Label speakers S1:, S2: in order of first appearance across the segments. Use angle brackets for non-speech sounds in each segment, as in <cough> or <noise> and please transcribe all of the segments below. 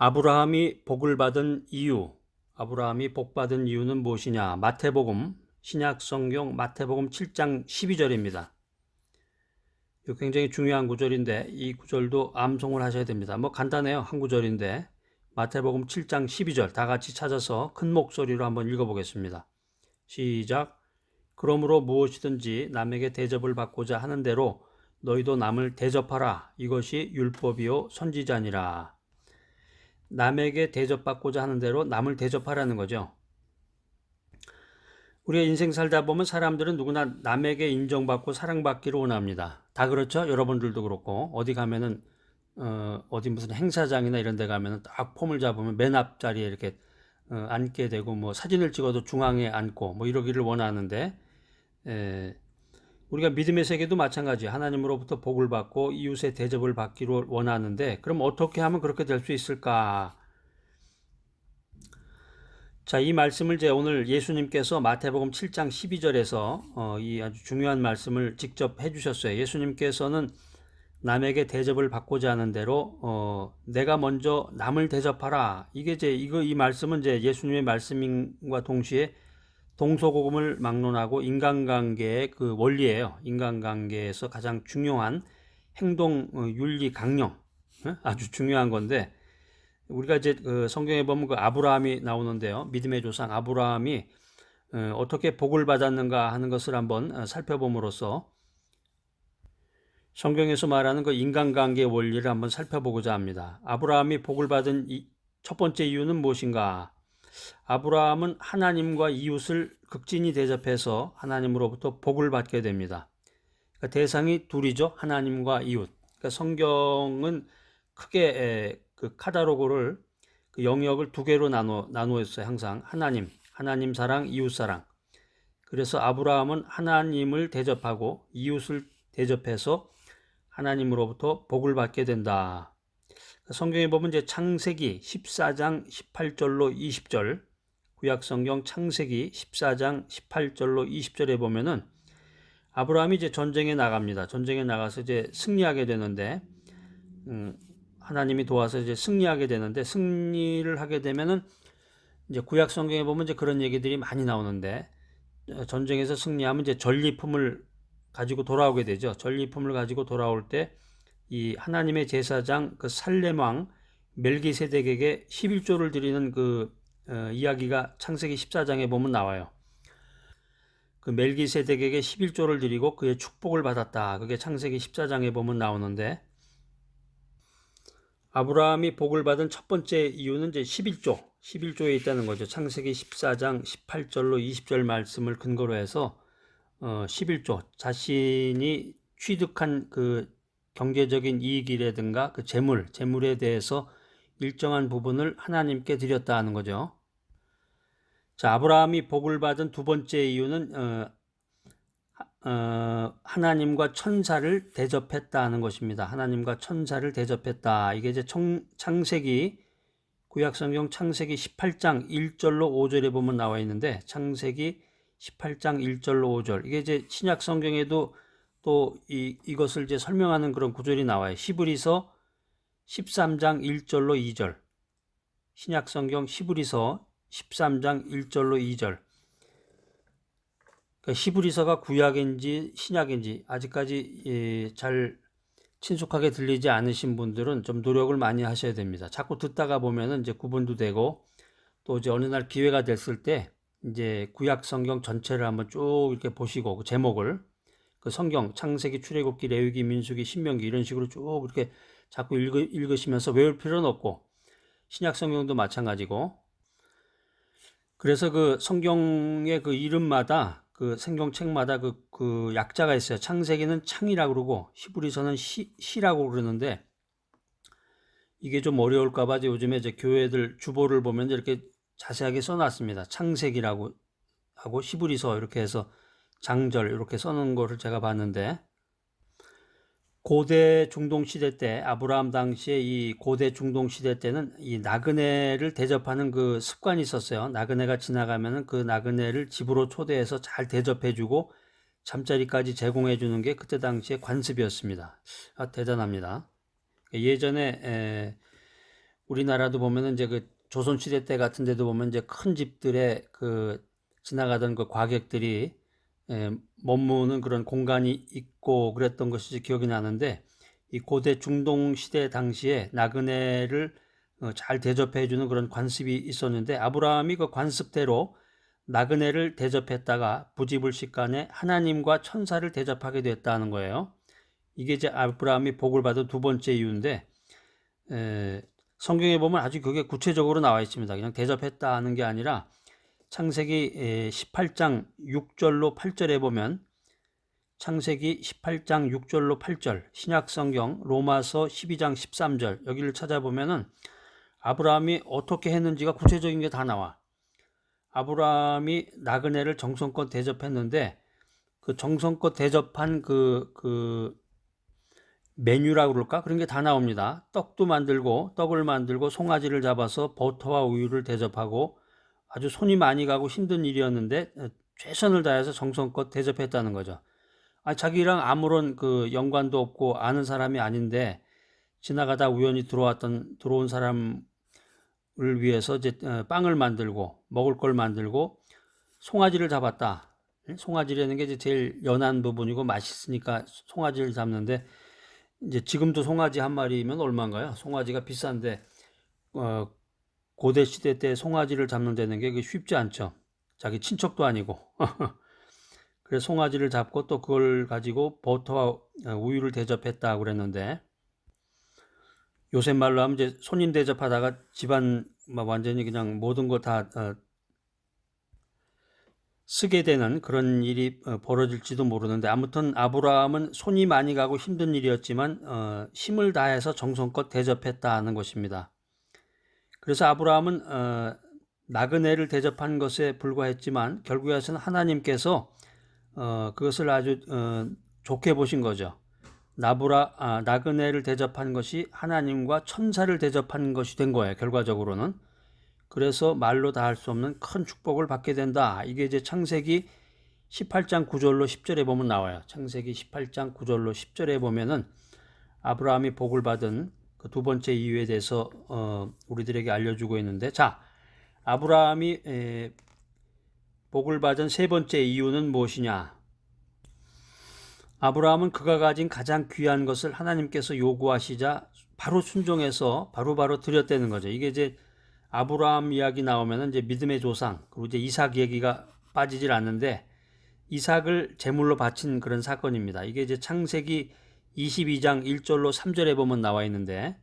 S1: 아브라함이 복을 받은 이유, 아브라함이 복 받은 이유는 무엇이냐? 마태복음, 신약 성경 마태복음 7장 12절입니다. 이거 굉장히 중요한 구절인데 이 구절도 암송을 하셔야 됩니다. 뭐 간단해요. 한 구절인데 마태복음 7장 12절 다 같이 찾아서 큰 목소리로 한번 읽어보겠습니다. 시작. 그러므로 무엇이든지 남에게 대접을 받고자 하는 대로 너희도 남을 대접하라. 이것이 율법이요 선지자니라. 남에게 대접받고자 하는 대로 남을 대접하라는 거죠. 우리가 인생 살다 보면 사람들은 누구나 남에게 인정받고 사랑받기를 원합니다. 다 그렇죠? 여러분들도 그렇고 어디 가면은 어, 어디 무슨 행사장이나 이런 데 가면은 딱 폼을 잡으면 맨 앞자리에 이렇게 어, 앉게 되고 뭐 사진을 찍어도 중앙에 앉고 뭐 이러기를 원하는데 에, 우리가 믿음의 세계도 마찬가지 하나님으로부터 복을 받고 이웃의 대접을 받기를 원하는데 그럼 어떻게 하면 그렇게 될 수 있을까? 자, 이 말씀을 이제 오늘 예수님께서 마태복음 7장 12절에서 어, 이 아주 중요한 말씀을 직접 해주셨어요. 예수님께서는 남에게 대접을 받고자 하는 대로 어, 내가 먼저 남을 대접하라. 이게 이제 이거 이 말씀은 이제 예수님의 말씀과 동시에 동서고금을 막론하고 인간관계의 그 원리예요. 인간관계에서 가장 중요한 행동 어, 윤리 강령 어? 아주 중요한 건데 우리가 이제 그 성경에 보면 그 아브라함이 나오는데요. 믿음의 조상 아브라함이 어, 어떻게 복을 받았는가 하는 것을 한번 어, 살펴봄으로써 성경에서 말하는 그 인간관계의 원리를 한번 살펴보고자 합니다. 아브라함이 복을 받은 첫 번째 이유는 무엇인가? 아브라함은 하나님과 이웃을 극진히 대접해서 하나님으로부터 복을 받게 됩니다. 그러니까 대상이 둘이죠. 하나님과 이웃. 그러니까 성경은 크게 그 카다로그를 그 영역을 두 개로 나누 나누었어요. 항상 하나님, 하나님 사랑, 이웃 사랑. 그래서 아브라함은 하나님을 대접하고 이웃을 대접해서 하나님으로부터 복을 받게 된다. 성경에 보면 이제 창세기 14장 18절로 20절, 구약 성경 창세기 14장 18절로 20절에 보면은 아브라함이 이제 전쟁에 나갑니다. 전쟁에 나가서 이제 승리하게 되는데, 음, 하나님이 도와서 이제 승리하게 되는데, 승리를 하게 되면은 이제 구약 성경에 보면 이제 그런 얘기들이 많이 나오는데, 어, 전쟁에서 승리하면 이제 전리품을 가지고 돌아오게 되죠. 전리품을 가지고 돌아올 때 이 하나님의 제사장 그 살렘왕 멜기세덱에게 11조를 드리는 그 어, 이야기가 창세기 14장에 보면 나와요. 그 멜기세덱에게 11조를 드리고 그의 축복을 받았다. 그게 창세기 14장에 보면 나오는데 아브라함이 복을 받은 첫 번째 이유는 이제 11조, 11조에 있다는 거죠. 창세기 14장 18절로 20절 말씀을 근거로 해서 어, 11조 자신이 취득한 그 경제적인 이익이라든가 그 재물, 재물에 대해서 일정한 부분을 하나님께 드렸다 하는 거죠. 자, 아브라함이 복을 받은 두 번째 이유는 어, 어, 하나님과 천사를 대접했다 하는 것입니다. 하나님과 천사를 대접했다. 이게 이제 청, 창세기 구약성경 창세기 18장 1절로 5절에 보면 나와 있는데 창세기 18장 1절로 5절 이게 이제 신약 성경에도 또 이, 이것을 이제 설명하는 그런 구절이 나와요. 시브리서 13장 1절로 2절 신약 성경 시브리서 13장 1절로 2절 그러니까 히브리서가 구약인지 신약인지 아직까지 예, 잘 친숙하게 들리지 않으신 분들은 좀 노력을 많이 하셔야 됩니다. 자꾸 듣다가 보면은 이제 구분도 되고 또 이제 어느 날 기회가 됐을 때 이제 구약 성경 전체를 한번 쭉 이렇게 보시고 그 제목을 그 성경 창세기 출애굽기 레위기 민수기 신명기 이런 식으로 쭉 이렇게 자꾸 읽으, 읽으시면서 외울 필요는 없고 신약 성경도 마찬가지고 그래서 그 성경의 그 이름마다 그 생경책마다 그, 그 약자가 있어요. 창세기는 창이라고 그러고 히브리서는 시, 시라고 그러는데 이게 좀 어려울까봐 요즘에 이제 교회들 주보를 보면 이렇게 자세하게 써놨습니다. 창세기라고 하고 히브리서 이렇게 해서 장절 이렇게 써놓은 거를 제가 봤는데 고대 중동 시대 때 아브라함 당시에 이 고대 중동 시대 때는 이 나그네를 대접하는 그 습관이 있었어요. 나그네가 지나가면은 그 나그네를 집으로 초대해서 잘 대접해주고 잠자리까지 제공해주는 게 그때 당시에 관습이었습니다. 아, 대단합니다. 예전에 에, 우리나라도 보면은 이제 그 조선 시대 때 같은 데도 보면 이제 큰 집들에 그 지나가던 그 과객들이 예, 머무는 그런 공간이 있고 그랬던 것이 기억이 나는데 이 고대 중동 시대 당시에 나그네를 어, 잘 대접해 주는 그런 관습이 있었는데 아브라함이 그 관습대로 나그네를 대접했다가 부지불식간에 하나님과 천사를 대접하게 됐다는 거예요. 이게 이제 아브라함이 복을 받은 두 번째 이유인데 에, 성경에 보면 아주 그게 구체적으로 나와 있습니다. 그냥 대접했다 하는 게 아니라 창세기 18장 6절로 8절에 보면 창세기 18장 6절로 8절, 신약 성경 로마서 12장 13절 여기를 찾아보면은 아브라함이 어떻게 했는지가 구체적인 게 다 나와. 아브라함이 나그네를 정성껏 대접했는데 그 정성껏 대접한 그, 그 메뉴라고 그럴까? 그런 게 다 나옵니다. 떡도 만들고, 떡을 만들고, 송아지를 잡아서 버터와 우유를 대접하고 아주 손이 많이 가고 힘든 일이었는데 어, 최선을 다해서 정성껏 대접했다는 거죠. 아, 자기랑 아무런 그 연관도 없고 아는 사람이 아닌데 지나가다 우연히 들어왔던 들어온 사람을 위해서 이제 어, 빵을 만들고 먹을 걸 만들고 송아지를 잡았다. 송아지라는 게 이제 제일 연한 부분이고 맛있으니까 송아지를 잡는데 이제 지금도 송아지 한 마리면 얼마인가요? 송아지가 비싼데 어, 고대 시대 때 송아지를 잡는 데는 게 쉽지 않죠. 자기 친척도 아니고. <laughs> 그래서 송아지를 잡고 또 그걸 가지고 버터와 우유를 대접했다 그랬는데 요새 말로 하면 이제 손님 대접하다가 집안 막 완전히 그냥 모든 거다 어, 쓰게 되는 그런 일이 어, 벌어질지도 모르는데 아무튼 아브라함은 손이 많이 가고 힘든 일이었지만 어, 힘을 다해서 정성껏 대접했다는 것입니다. 그래서 아브라함은 어, 나그네를 대접한 것에 불과했지만 결국에는 하나님께서 어, 그것을 아주 어, 좋게 보신 거죠. 나브라 아, 나그네를 대접한 것이 하나님과 천사를 대접한 것이 된 거예요. 결과적으로는 그래서 말로 다 할 수 없는 큰 축복을 받게 된다. 이게 이제 창세기 18장 9절로 10절에 보면 나와요. 창세기 18장 9절로 10절에 보면은 아브라함이 복을 받은 그 두 번째 이유에 대해서 어, 우리들에게 알려주고 있는데 자 아브라함이 에, 복을 받은 세 번째 이유는 무엇이냐? 아브라함은 그가 가진 가장 귀한 것을 하나님께서 요구하시자 바로 순종해서 바로바로 바로 드렸다는 거죠. 이게 이제 아브라함 이야기 나오면 이제 믿음의 조상 그리고 이제 이삭 얘기가 빠지질 않는데 이삭을 제물로 바친 그런 사건입니다. 이게 이제 창세기 22장 1절로 3절에 보면 나와 있는데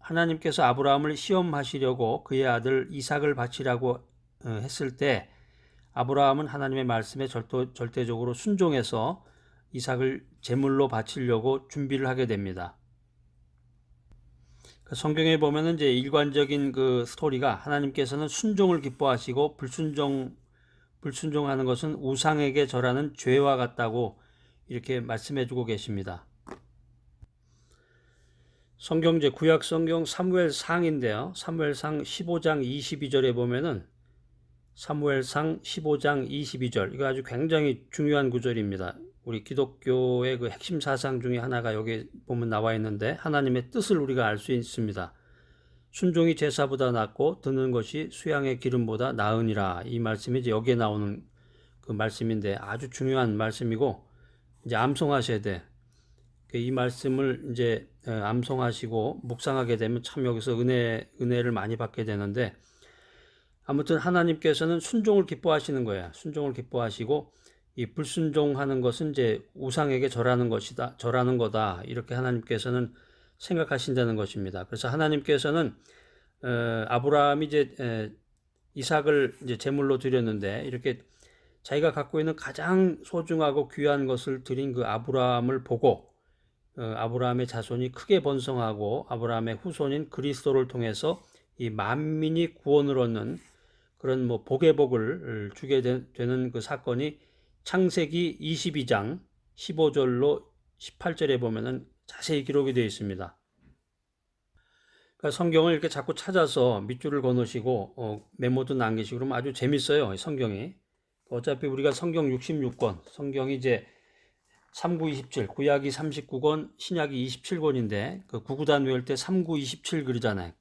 S1: 하나님께서 아브라함을 시험하시려고 그의 아들 이삭을 바치라고 어, 했을 때 아브라함은 하나님의 말씀에 절도, 절대적으로 순종해서 이삭을 제물로 바치려고 준비를 하게 됩니다. 그 성경에 보면은 이제 일관적인 그 스토리가 하나님께서는 순종을 기뻐하시고 불순종 불순종하는 것은 우상에게 절하는 죄와 같다고 이렇게 말씀해 주고 계십니다. 성경제 구약 성경 사무엘상인데요. 사무엘상 15장 22절에 보면은 사무엘상 15장 22절 이거 아주 굉장히 중요한 구절입니다. 우리 기독교의 그 핵심 사상 중에 하나가 여기 보면 나와 있는데 하나님의 뜻을 우리가 알 수 있습니다. 순종이 제사보다 낫고 듣는 것이 수양의 기름보다 나으니라 이 말씀이 이제 여기에 나오는 그 말씀인데 아주 중요한 말씀이고 이제 암송하셔야 돼. 그이 말씀을 이제 어, 암송하시고 묵상하게 되면 참 여기서 은혜 은혜를 많이 받게 되는데 아무튼 하나님께서는 순종을 기뻐하시는 거야. 순종을 기뻐하시고 이 불순종하는 것은 이제 우상에게 절하는 것이다, 절하는 거다. 이렇게 하나님께서는 생각하신다는 것입니다. 그래서 하나님께서는 어, 아브라함이 이제 에, 이삭을 이제 제물로 드렸는데 이렇게 자기가 갖고 있는 가장 소중하고 귀한 것을 드린 그 아브라함을 보고 어, 아브라함의 자손이 크게 번성하고 아브라함의 후손인 그리스도를 통해서 이 만민이 구원을 얻는 그런 뭐 복의 복을 주게 되는 그 사건이 창세기 22장 15절로 18절에 보면은 자세히 기록이 되어 있습니다. 그러니까 성경을 이렇게 자꾸 찾아서 밑줄을 거놓으시고 어, 메모도 남기시고 그러면 아주 재밌어요. 성경이. 어차피 우리가 성경 66권, 성경이 이제 3927, 구약이 39권, 신약이 27권인데 그 구구단 외울 때 3927 그러잖아요.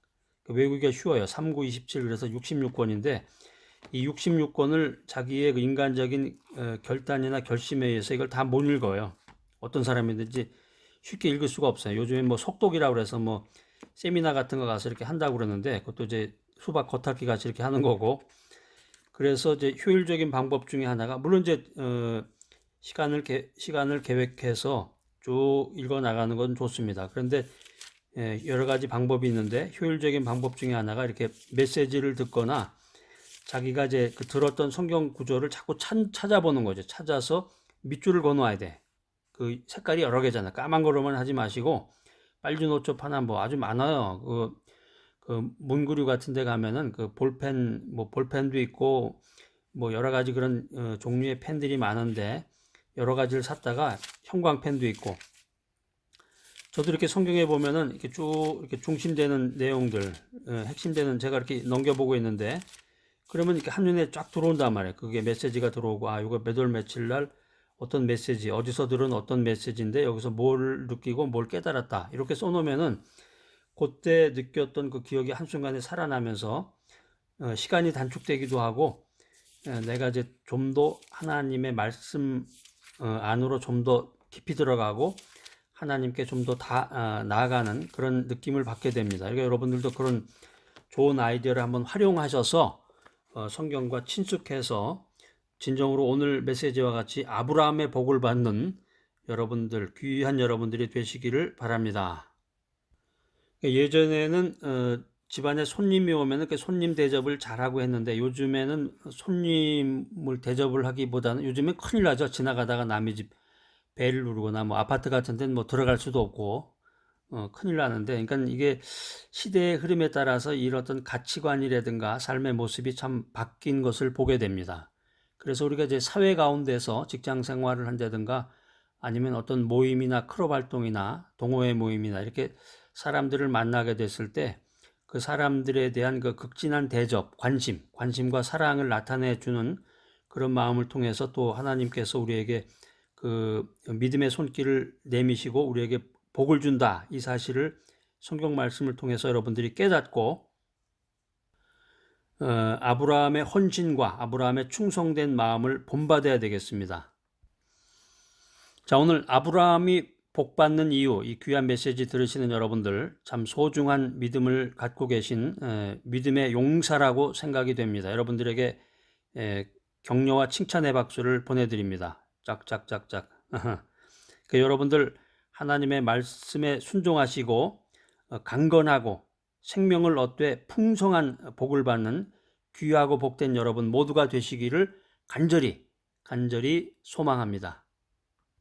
S1: 그 외우기가 쉬워요. 3927 그래서 66권인데 이 66권을 자기의 그 인간적인 어, 결단이나 결심에 의해서 이걸 다 못 읽어요. 어떤 사람이든지 쉽게 읽을 수가 없어요. 요즘에 뭐 속독이라고 그래서 뭐 세미나 같은 거 가서 이렇게 한다고 그러는데 그것도 이제 수박 겉핥기 같이 이렇게 하는 거고 그래서 이제 효율적인 방법 중에 하나가 물론 이제 어, 시간을 개, 시간을 계획해서 쭉 읽어 나가는 건 좋습니다. 그런데 예, 여러 가지 방법이 있는데 효율적인 방법 중에 하나가 이렇게 메시지를 듣거나 자기가 이제 그 들었던 성경 구조를 자꾸 찾, 찾아보는 거죠. 찾아서 밑줄을 그어놓아야 돼. 그 색깔이 여러 개잖아. 까만 거로만 하지 마시고 빨주 노초 파나 뭐 아주 많아요. 그, 그 문구류 같은 데 가면은 그 볼펜 뭐 볼펜도 있고 뭐 여러 가지 그런 어, 종류의 펜들이 많은데 여러 가지를 샀다가 형광펜도 있고 저도 이렇게 성경에 보면은 이렇게 쭉 이렇게 중심되는 내용들 어, 핵심되는 제가 이렇게 넘겨보고 있는데 그러면 이렇게 한눈에 쫙 들어온단 말이에요. 그게 메시지가 들어오고 아 이거 몇월 며칠 날 어떤 메시지 어디서 들은 어떤 메시지인데 여기서 뭘 느끼고 뭘 깨달았다 이렇게 써놓으면은 그때 느꼈던 그 기억이 한순간에 살아나면서 어, 시간이 단축되기도 하고 어, 내가 이제 좀 더 하나님의 말씀 어, 안으로 좀 더 깊이 들어가고 하나님께 좀 더다 아, 나아가는 그런 느낌을 받게 됩니다. 그러니까 여러분들도 그런 좋은 아이디어를 한번 활용하셔서 어, 성경과 친숙해서 진정으로 오늘 메시지와 같이 아브라함의 복을 받는 여러분들 귀한 여러분들이 되시기를 바랍니다. 예전에는 어, 집안에 손님이 오면은 그 손님 대접을 잘하고 했는데 요즘에는 손님을 대접을 하기보다는 요즘엔 큰일 나죠. 지나가다가 남의 집 벨을 누르거나 뭐 아파트 같은 데는 뭐 들어갈 수도 없고 어, 큰일 나는데 그러니까 이게 시대의 흐름에 따라서 이런 어떤 가치관이라든가 삶의 모습이 참 바뀐 것을 보게 됩니다. 그래서 우리가 이제 사회 가운데서 직장 생활을 한다든가 아니면 어떤 모임이나 클럽 활동이나 동호회 모임이나 이렇게 사람들을 만나게 됐을 때 그 사람들에 대한 그 극진한 대접, 관심, 관심과 사랑을 나타내 주는 그런 마음을 통해서 또 하나님께서 우리에게 그 믿음의 손길을 내미시고 우리에게 복을 준다. 이 사실을 성경 말씀을 통해서 여러분들이 깨닫고 어, 아브라함의 헌신과 아브라함의 충성된 마음을 본받아야 되겠습니다. 자, 오늘 아브라함이 복받는 이유, 이 귀한 메시지 들으시는 여러분들 참 소중한 믿음을 갖고 계신 에, 믿음의 용사라고 생각이 됩니다. 여러분들에게 에, 격려와 칭찬의 박수를 보내드립니다. 짝짝짝짝. <laughs> 그 여러분들 하나님의 말씀에 순종하시고 어, 강건하고 생명을 얻되 풍성한 복을 받는 귀하고 복된 여러분 모두가 되시기를 간절히 간절히 소망합니다.